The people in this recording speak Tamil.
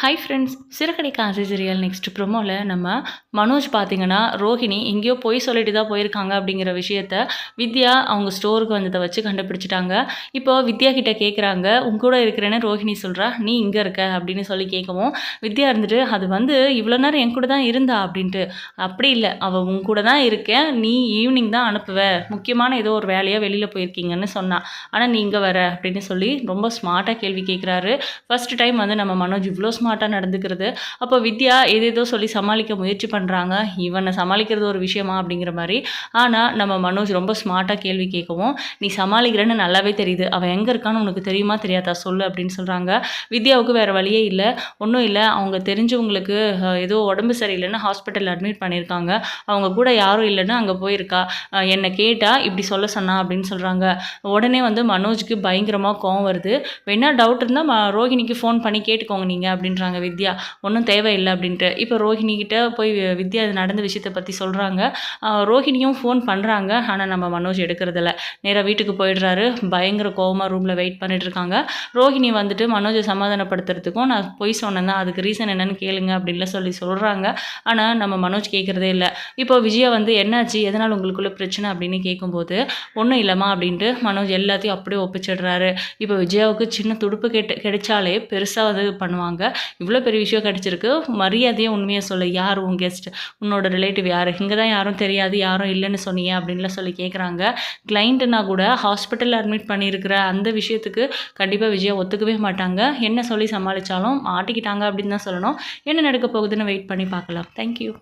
ஹை ஃப்ரெண்ட்ஸ் சிறுகடை காசி சீரியல் நெக்ஸ்ட் ப்ரொமோவில் நம்ம மனோஜ் பார்த்தீங்கன்னா ரோஹிணி எங்கேயோ போய் சொல்லிட்டு தான் போயிருக்காங்க அப்படிங்கிற விஷயத்த வித்யா அவங்க ஸ்டோருக்கு வந்ததை வச்சு கண்டுபிடிச்சிட்டாங்க. இப்போ வித்யா கிட்டே கேட்குறாங்க உங்க கூட இருக்கிறேன்னு ரோஹிணி சொல்கிறா நீ இங்கே இருக்க அப்படின்னு சொல்லி கேட்கவும் வித்யா இருந்துட்டு அது வந்து இவ்வளோ நேரம் என் கூட தான் இருந்தா? அப்படின்ட்டு. அப்படி இல்லை அவள் உன் கூட தான் இருக்கேன். நீ ஈவினிங் தான் அனுப்புவ. முக்கியமான ஏதோ ஒரு வேலையாக வெளியில் போயிருக்கீங்கன்னு சொன்னா. ஆனால் நீ இங்கே வர அப்படின்னு சொல்லி ரொம்ப ஸ்மார்ட்டாக கேள்வி கேட்குறாரு ஃபஸ்ட் டைம் வந்து நம்ம மனோஜ் இவ்வளோ ஸ்மார்ட்டாக நடந்துக்கிறது. அப்போ வித்யா ஏதேதோ சொல்லி சமாளிக்க முயற்சி பண்ணுறாங்க இவனை சமாளிக்கிறது ஒரு விஷயமா அப்படிங்கிற மாதிரி. ஆனால் நம்ம மனோஜ் ரொம்ப ஸ்மார்ட்டாக கேள்வி கேட்கவும் நீ சமாளிக்கிறேன்னு நல்லாவே தெரியுது. அவன் எங்கே இருக்கான்னு உனக்கு தெரியுமா தெரியாதா? சொல்லு அப்படின்னு சொல்கிறாங்க வித்யாவுக்கு வேறு வழியே இல்லை. ஒன்றும் இல்லை. அவங்க தெரிஞ்சவங்களுக்கு ஏதோ உடம்பு சரியில்லைன்னு ஹாஸ்பிட்டலில் அட்மிட் பண்ணியிருக்காங்க. அவங்க கூட யாரும் இல்லைன்னு அங்கே போயிருக்கா. என்னை கேட்டால் இப்படி சொல்ல சொன்னா அப்படின்னு சொல்கிறாங்க உடனே வந்து மனோஜுக்கு பயங்கரமாக கோவம் வருது. வேணா டவுட் இருந்தால் ரோஹிணிக்கு ஃபோன் பண்ணி கேட்டுக்கோங்க நீங்கள் அப்படின்னு அப்படின்றாங்க. வித்யா ஒன்றும் தேவையில்லை அப்படின்ட்டு. இப்போ ரோஹிணிக்கிட்ட போய் வித்யா இது நடந்த விஷயத்தை பற்றி சொல்கிறாங்க ரோஹிணியும் ஃபோன் பண்ணுறாங்க ஆனால் நம்ம மனோஜ் எடுக்கிறதில்ல. நேராக வீட்டுக்கு போயிடுறாரு. பயங்கர கோவமாக ரூமில் வெயிட் பண்ணிட்டு இருக்காங்க ரோஹிணி வந்துட்டு மனோஜை சமாதானப்படுத்துறதுக்கும் நான் பொய் சொன்னேன் தான் அதுக்கு ரீசன் என்னன்னு கேளுங்க அப்படின்லாம் சொல்லி சொல்கிறாங்க ஆனால் நம்ம மனோஜ் கேட்குறதே இல்லை. இப்போ விஜயா வந்து என்னாச்சு? எதனால் உங்களுக்குள்ள பிரச்சனை? அப்படின்னு கேட்கும்போது ஒன்றும் இல்லைம்மா அப்படின்ட்டு மனோஜ் எல்லாத்தையும் அப்படியே ஒப்பிச்சிடுறாரு. இப்போ விஜயாவுக்கு சின்ன துடுப்பு கெட்டு கிடைச்சாலே பெருசாக அது பண்ணுவாங்க. இவ்வளோ பெரிய விஷயம் கிடச்சிருக்கு. மரியாதையை உண்மையை சொல்லு. யார் உன் கெஸ்ட் உன்னோட ரிலேட்டிவ் யார்? இங்கே தான் யாரும் தெரியாது யாரும் இல்லைன்னு சொன்னீங்க அப்படின்லாம் சொல்லி கேட்குறாங்க கிளைண்ட்டுனா கூட ஹாஸ்பிட்டலில் அட்மிட் பண்ணியிருக்கிற அந்த விஷயத்துக்கு கண்டிப்பாக விஜயா ஒத்துக்கவே மாட்டாங்க. என்ன சொல்லி சமாளித்தாலும் மாட்டிக்கிட்டாங்க அப்படின்னு தான் சொல்லணும். என்ன நடக்க போகுதுன்னு வெயிட் பண்ணி பார்க்கலாம். தேங்க்யூ